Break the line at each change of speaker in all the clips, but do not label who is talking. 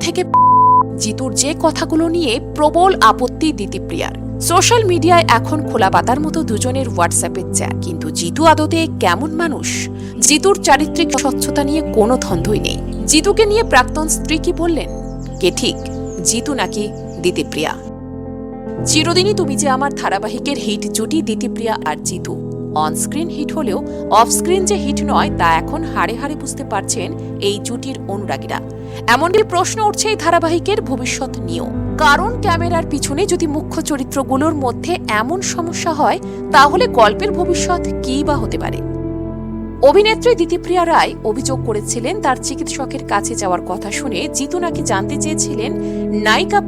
থেকে জিতুর যে কথাগুলো নিয়ে প্রবল আপত্তি দিতিপ্রিয়ার। সোশ্যাল মিডিয়ায় এখন খোলা পাতার মতো দুজনের হোয়াটসঅ্যাপের চ্যাট, কিন্তু জিতু আদতে কেমন মানুষ? জিতুর চারিত্রিক স্বচ্ছতা নিয়ে কোনো ধন্ধই নেই। জিতুকে নিয়ে প্রাক্তন স্ত্রী কি বললেন? কে ঠিক? জিতু নাকি দিতিপ্রিয়া? চিরদিনই তুমি যে আমার ধারাবাহিকের হিট জুটি দিতিপ্রিয়া আর জিতু। অনস্ক্রিন হিট হলেও অফস্ক্রিন যে হিট নয়, তা এখন হাড়ে হাড়ে বুঝতে পারছেন এই জুটির অনুরাগীরা। এমনকি প্রশ্ন উঠছে এই ধারাবাহিকের ভবিষ্যৎ নিয়েও। কারণ ক্যামেরার পিছনে যদি মুখ্য চরিত্রগুলোর মধ্যে এমন সমস্যা হয়, তাহলে গল্পের ভবিষ্যৎ কী বা হতে পারে? অভিনেত্রী দিতিপ্রিয়া রায় অভিযোগ করেছিলেন, তার চিকিৎসকের কাছে যাওয়ার কথা শুনে জিতু নাকি জানতে চেয়েছিলেন, নায়িকা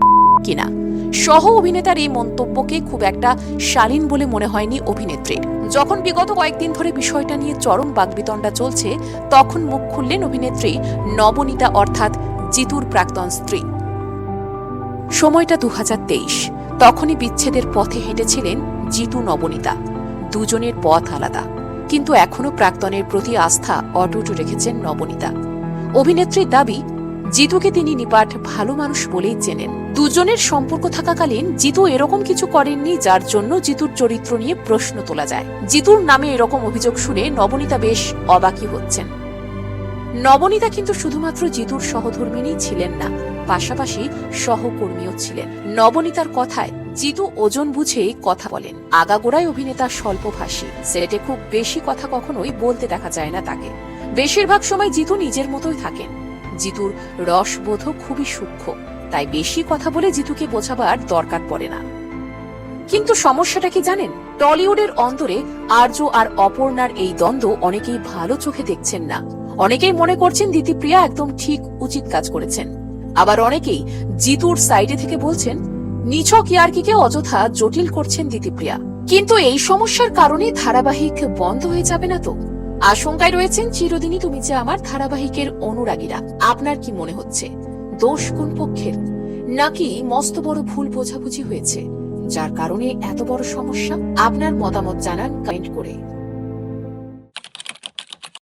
কিনা। সহ অভিনেতার এই মন্তব্যকে খুব একটা শালীন বলে মনে হয়নি অভিনেত্রীর যখন বিগত কয়েকদিন ধরে বিষয়টা নিয়ে চরম বাগবিতণ্ডা চলছে, তখন মুখ খুললেন অভিনেত্রী নবনীতা অর্থাৎ জিতুর প্রাক্তন স্ত্রী। সময়টা দু হাজার তেইশ। তখনই বিচ্ছেদের পথে হেঁটেছিলেন জিতু নবনীতা। দুজনের পথ আলাদা। কিন্তু এখনও প্রাক্তনের প্রতি আস্থা অটুট রেখেছেন নবনীতা। অভিনেত্রীর দাবি জিতুকে তিনি নিপাট ভালো মানুষ বলেই চেনেন। দুজনের সম্পর্ক থাকাকালীন জিতু এরকম কিছু করেননি যার জন্য জিতুর চরিত্র নিয়ে প্রশ্ন তোলা যায়। জিতুর নামে এরকম অভিযোগ শুনে নবনীতা বেশ অবাকই হচ্ছেন। নবনীতা কিন্তু শুধুমাত্র জিতুর সহধর্মিনী ছিলেন না, পাশাপাশি সহকর্মীও ছিলেন। নবনীতার কথায় জিতু ওজন বুঝেই কথা বলেন। আগাগোড়ায় অভিনেতা স্বল্পভাষী সেটে খুব বেশি কথা কখনোই বলতে দেখা যায় না তাকে। বেশিরভাগ সময় জিতু নিজের মতোই থাকেন। জিতুর রসবোধ খুবই সূক্ষ্ম। তাই বেশি কথা বলে জিতুকে বোঝাবার দরকার পড়ে না। কিন্তু সমস্যাটা কি জানেন? টলিউডের অন্তরে আর্য আর অপর্ণার এই দ্বন্দ্ব অনেকেই ভালো চোখে দেখছেন না। অনেকেই মনে করছেন দিতিপ্রিয়া একদম ঠিক উচিত কাজ করেছেন। আবার অনেকেই জিতুর সাইডে থেকে বলছেন, নিছক ইয়ার্কিকে অযথা জটিল করছেন দিতিপ্রিয়া। কিন্তু এই সমস্যার কারণে ধারাবাহিক বন্ধ হয়ে যাবে না তো? আশঙ্কায় রয়েছেন চিরদিনই তুমি যে আমার ধারাবাহিকের অনুরাগীরা। আপনার কি মনে হচ্ছে? দোষ কোন পক্ষের? নাকি মস্ত বড় ভুল বোঝাবুঝি হয়েছে, যার কারণে এত বড় সমস্যা? আপনার মতামত জানান কমেন্ট করে।